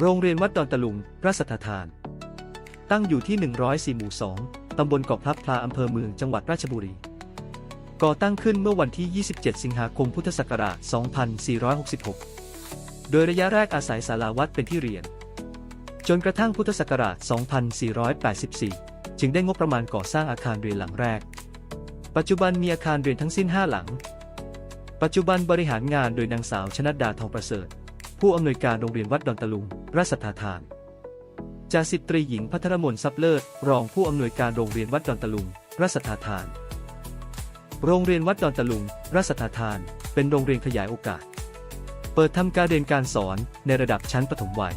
โรงเรียนวัดดอนตะลุงพราชสัทธาน ตั้งอยู่ที่ 104 หมู่ 2 ตำบลเกาะพลับพลาอำเภอเมืองจังหวัดราชบุรี ก่อตั้งขึ้นเมื่อวันที่ 27 สิงหาคมพุทธศักราช 2466 โดยระยะแรกอาศัยศาลาวัดเป็นที่เรียน จนกระทั่งพุทธศักราช 2484 จึงได้งบประมาณก่อสร้างอาคารเรียนหลังแรก ปัจจุบันมีอาคารเรียนทั้งสิ้น 5 หลัง ปัจจุบันบริหารงานโดยนางสาวชนัดดาทองประเสริฐ ผู้อำนวยการโรงเรียนวัดดอนตะลุงราชสัทธาทานจ่าสิบตรีหญิงพัทรมนทรัพย์เลิศรองผู้อำนวยการโรงเรียนวัดดอนตะลุงราชสัทธาทาน โรงเรียนวัดดอนตะลุงราชสัทธาทาน เป็นโรงเรียนขยายโอกาส เปิดทำการเรียนการสอนในระดับชั้นประถมวัย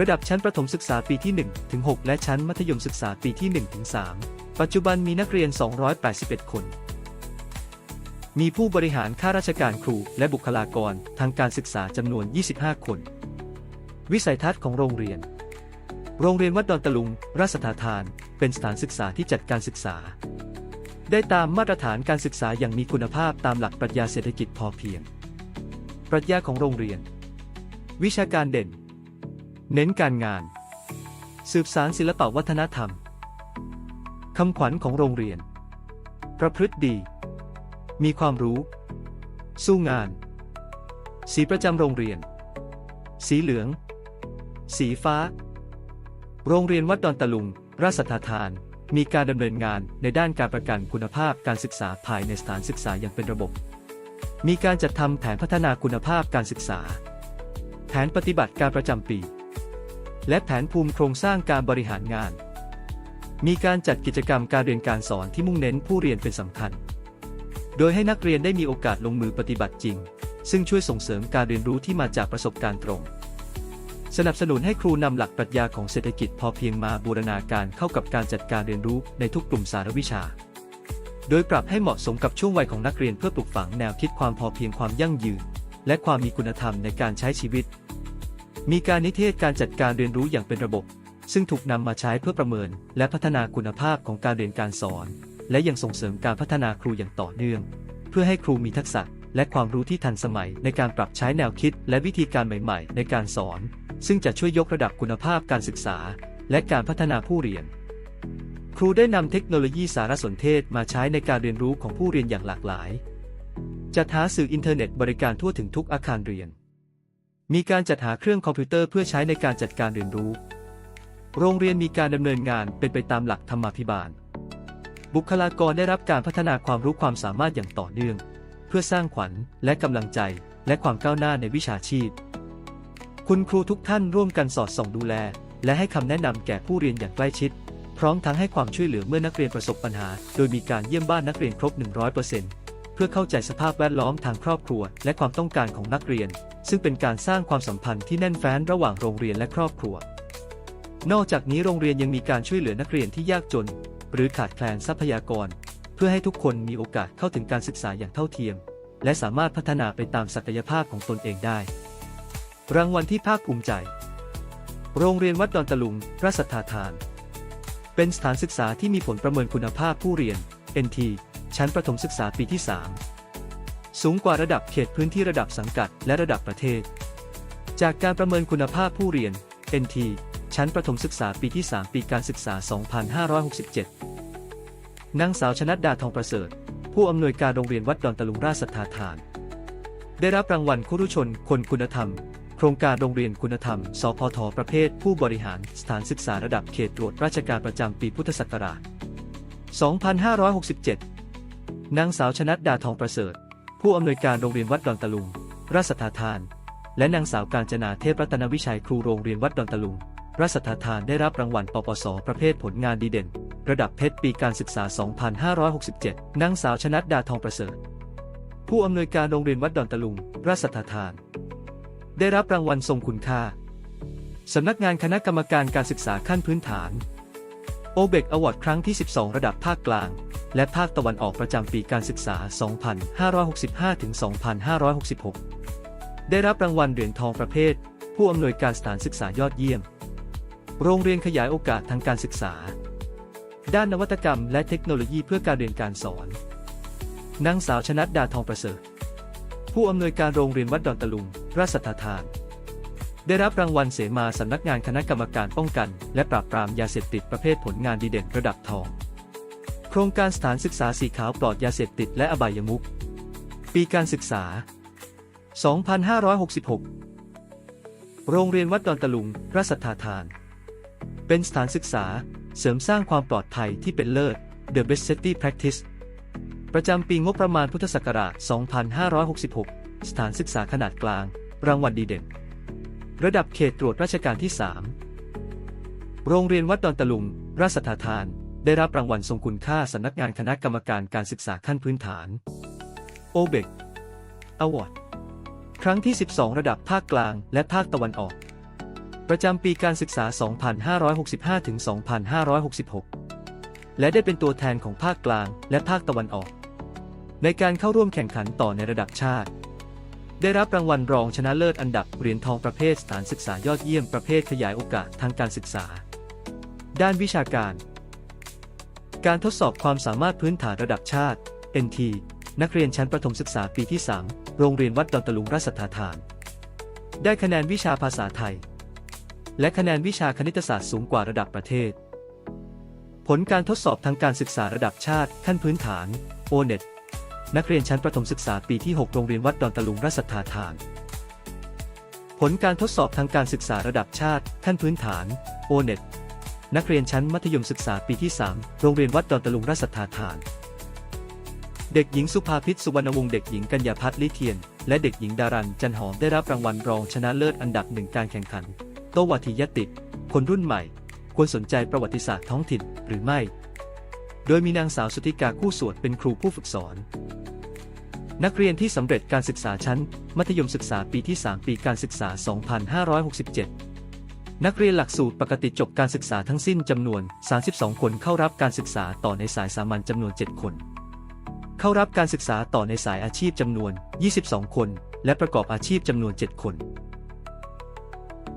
ระดับชั้นประถมศึกษาปีที่1ถึง6และชั้นมัธยมศึกษาปีที่1ถึง3ปัจจุบันมีนักเรียน 281 คน มีผู้บริหารข้าราชการครูและบุคลากรทางการศึกษาจำนวน 25 คน วิสัยทัศน์ของโรงเรียน โรงเรียนวัดดอนตะลุง ราชสัทธาทาน เป็นสถานศึกษาที่จัดการศึกษา ได้ตามมาตรฐานการศึกษาอย่างมีคุณภาพตามหลักปรัชญาเศรษฐกิจพอเพียง ปรัชญาของโรงเรียน วิชาการเด่น เน้นการงาน สืบสารศิลปวัฒนธรรมคำขวัญของโรงเรียน ประพฤติดี มีความรู้ สู้งาน สีประจำโรงเรียน สีเหลือง สีฟ้า โรงเรียนวัดดอนตะลุง ราชสัทธาทาน มีการดำเนินงานในด้านการประกันคุณภาพการศึกษาภายในสถานศึกษาอย่างเป็นระบบ มีการจัดทำแผนพัฒนาคุณภาพการศึกษา แผนปฏิบัติการประจำปี และแผนภูมิโครงสร้างการบริหารงาน มีการจัดกิจกรรมการเรียนการสอนที่มุ่งเน้นผู้เรียนเป็นสำคัญ โดยให้นักเรียนได้มีโอกาสลงมือปฏิบัติจริง ซึ่งช่วยส่งเสริมการเรียนรู้ที่มาจากประสบการณ์ตรง สนับสนุนให้ครูนำหลักปรัชญาของเศรษฐกิจพอเพียงมาบูรณาการเข้ากับการจัดการเรียนรู้ในทุกกลุ่มสารวิชา โดยปรับให้เหมาะสมกับช่วงวัยของนักเรียนเพื่อปลูกฝังแนวคิดความพอเพียงความยั่งยืน และความมีคุณธรรมในการใช้ชีวิต มีการนิเทศการจัดการเรียนรู้อย่างเป็นระบบ ซึ่งถูกนำมาใช้เพื่อประเมิน และพัฒนาคุณภาพของการเรียนการสอน และยังส่งเสริมการพัฒนาครูอย่างต่อเนื่อง เพื่อให้ครูมีทักษะและความรู้ที่ทันสมัยในการปรับใช้แนวคิดและวิธีการใหม่ ๆ ในการสอน ซึ่งจะช่วยยกระดับคุณภาพการศึกษา และการพัฒนาผู้เรียน ครูได้นำเทคโนโลยีสารสนเทศมาใช้ในการเรียนรู้ของผู้เรียนอย่างหลากหลาย จัดหาสื่ออินเทอร์เน็ตบริการทั่วถึงทุกอาคารเรียน มีการจัดหาเครื่องคอมพิวเตอร์เพื่อใช้ในการจัดการเรียนรู้ โรงเรียนมีการดำเนินงานเป็นไปตามหลักธรรมาภิบาล บุคลากรได้รับการพัฒนาความรู้ความสามารถอย่างต่อเนื่อง เพื่อสร้างขวัญและกำลังใจ และความก้าวหน้าในวิชาชีพ คุณครูทุกท่านร่วมกันสอดส่องดูแล และให้คำแนะนำแก่ผู้เรียนอย่างใกล้ชิด พร้อมทั้งให้ความช่วยเหลือเมื่อนักเรียนประสบปัญหา โดยมีการเยี่ยมบ้านนักเรียนครบ 100%เพื่อเข้าใจสภาพแวดล้อมทางครอบครัว และความต้องการของนักเรียน ซึ่งเป็นการสร้างความสัมพันธ์ที่แน่นแฟ้นระหว่างโรงเรียนและครอบครัว นอกจากนี้โรงเรียนยังมีการช่วยเหลือนักเรียนที่ยากจน หรือขาดแคลนทรัพยากร เพื่อให้ทุกคนมีโอกาสเข้าถึงการศึกษาอย่างเท่าเทียม และสามารถพัฒนาไปตามศักยภาพของตนเองได้ รางวัลที่ภาคภูมิใจ โรงเรียนวัดดอนตะลุงราชสัทธาทาน เป็นสถานศึกษาที่มีผลประเมินคุณภาพผู้เรียน NT ชั้นประถมศึกษาปีที่ 3 สูงกว่าระดับเขตพื้นที่ระดับสังกัดและระดับประเทศ จากการประเมินคุณภาพผู้เรียน NT ชั้นประถมศึกษาปีที่ 3 ปีการศึกษา 2567 นางสาวชนัดดาทองประเสริฐ ผู้อำนวยการโรงเรียนวัดดอนตะลุงราชสัทธาทาน ได้รับรางวัลคุรุชน คนคุณธรรม โครงการโรงเรียนคุณธรรม สพท ประเภท ผู้บริหารสถานศึกษาระดับเขตตรวจราชการประจำปีพุทธศักราช 2567 นางสาวชนัดดาทองประเสริฐ ผู้อำนวยการโรงเรียนวัดดอนตะลุงราชสัทธาทาน และนางสาวการจนาเทพรัตนวิชัยครูโรงเรียนวัดดอนตะลุง ราชสัทธาทานได้รับรางวัลปปส ประเภทผลงานดีเด่น ระดับเพชรปีการศึกษา 2567 นางสาวชนัดดาทองประเสริฐ ผู้อำนวยการโรงเรียนวัดดอนตะลุงราชสัทธาทาน ได้รับรางวัลทรงคุณค่า สำนักงานคณะกรรมการการศึกษาขั้นพื้นฐาน โอเบกอวอร์ดครั้งที่ 12 ระดับภาคกลาง และภาคตะวันออกประจำปีการศึกษา 2565-2566 ได้รับรางวัลเหรียญทองประเภท ผู้อำนวยการสถานศึกษายอดเยี่ยม โรงเรียนขยายโอกาสทางการศึกษา ด้านนวัตกรรมและเทคโนโลยีเพื่อการเรียนการสอน นางสาวชนัดดาทองประเสริฐ ผู้อำนวยการโรงเรียนวัดดอนตะลุง ราชสัทธาน ได้รับรางวัลเสมาสำนักงานคณะกรรมการป้องกัน และปราบปรามยาเสพติดประเภทผลงานดีเด่นระดับทอง โครงการสถานศึกษาสีขาวปลอดยาเสพติดและอบายมุข ปีการศึกษา 2566 โรงเรียนวัดดอนตะลุงราชสัทธาทาน เป็นสถานศึกษา เสริมสร้างความปลอดภัยที่เป็นเลิศ The Best Safety Practice ประจำปีงบประมาณพุทธศักราช 2566 สถานศึกษาขนาดกลาง รางวัลดีเด่น ระดับเขตตรวจราชการที่ 3 โรงเรียนวัดดอนตะลุง ราชสัทธาทาน ได้รับรางวัลทรงคุณค่าสำนักงานคณะกรรมการการศึกษาขั้นพื้นฐานโอเบกอวอร์ดครั้งที่ 12 ระดับภาคกลางและภาคตะวันออก ประจำปีการศึกษา 2565 ถึง 2566 และได้เป็นตัวแทนของภาคกลางและภาคตะวันออก ในการเข้าร่วมแข่งขันต่อในระดับชาติ ได้รับรางวัลรองชนะเลิศอันดับเหรียญทองประเภทสถานศึกษายอดเยี่ยมประเภทขยายโอกาสทางการศึกษา ด้านวิชาการ การทดสอบความสามารถพื้นฐานระดับชาติ NT นักเรียนชั้นประถมศึกษาปีที่ 3 โรงเรียนวัดดอนตะลุงราชสัทธาทาน ได้คะแนนวิชาภาษาไทย และคะแนนวิชาคณิตศาสตร์สูงกว่าระดับประเทศ ผลการทดสอบทางการศึกษาระดับชาติขั้นพื้นฐาน O-NET นักเรียนชั้นประถมศึกษาปีที่ 6 โรงเรียนวัดดอนตะลุงราชสัทธาทาน ผลการทดสอบทางการศึกษาระดับชาติ ขั้นพื้นฐาน O-NET นักเรียนชั้นมัธยมศึกษาปีที่ 3 โรงเรียนวัดดอนตะลุงราชสัทธาทาน เด็กหญิงสุภาพิษสุวรรณวงศ์เด็กหญิงกัญญาพัฒน์ลิเทียน และเด็กหญิงดารันจันหอมได้รับรางวัลรองชนะเลิศอันดับหนึ่งการแข่งขัน โตวาทียติ คนรุ่นใหม่ ควรสนใจประวัติศาสตร์ท้องถิ่นหรือไม่ โดยมีนางสาวสุธิกาคู่สวดเป็นครูผู้ฝึกสอน นักเรียนที่สำเร็จการศึกษาชั้น มัธยมศึกษาปีที่ 3 ปีการศึกษา 2567 นักเรียนหลักสูตรปกติจบการศึกษาทั้งสิ้นจำนวน 32 คนเข้ารับการศึกษาต่อในสายสามัญจำนวน 7 คน เข้ารับการศึกษาต่อในสายอาชีพจำนวน 22 คน และประกอบอาชีพจำนวน 7 คน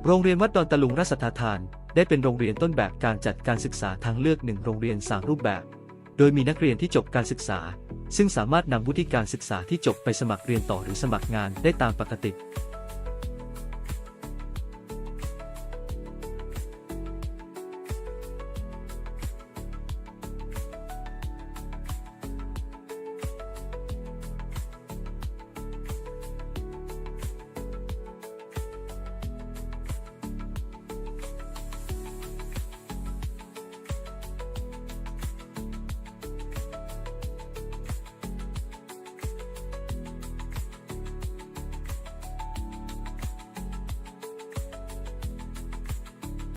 โรงเรียนวัดดอนตะลุงรัศธาทาน ได้เป็นโรงเรียนต้นแบบการจัดการศึกษาทางเลือกหนึ่งโรงเรียนสามรูปแบบ โดยมีนักเรียนที่จบการศึกษา ซึ่งสามารถนำวุฒิการศึกษาที่จบไปสมัครเรียนต่อหรือสมัครงานได้ตามปกติ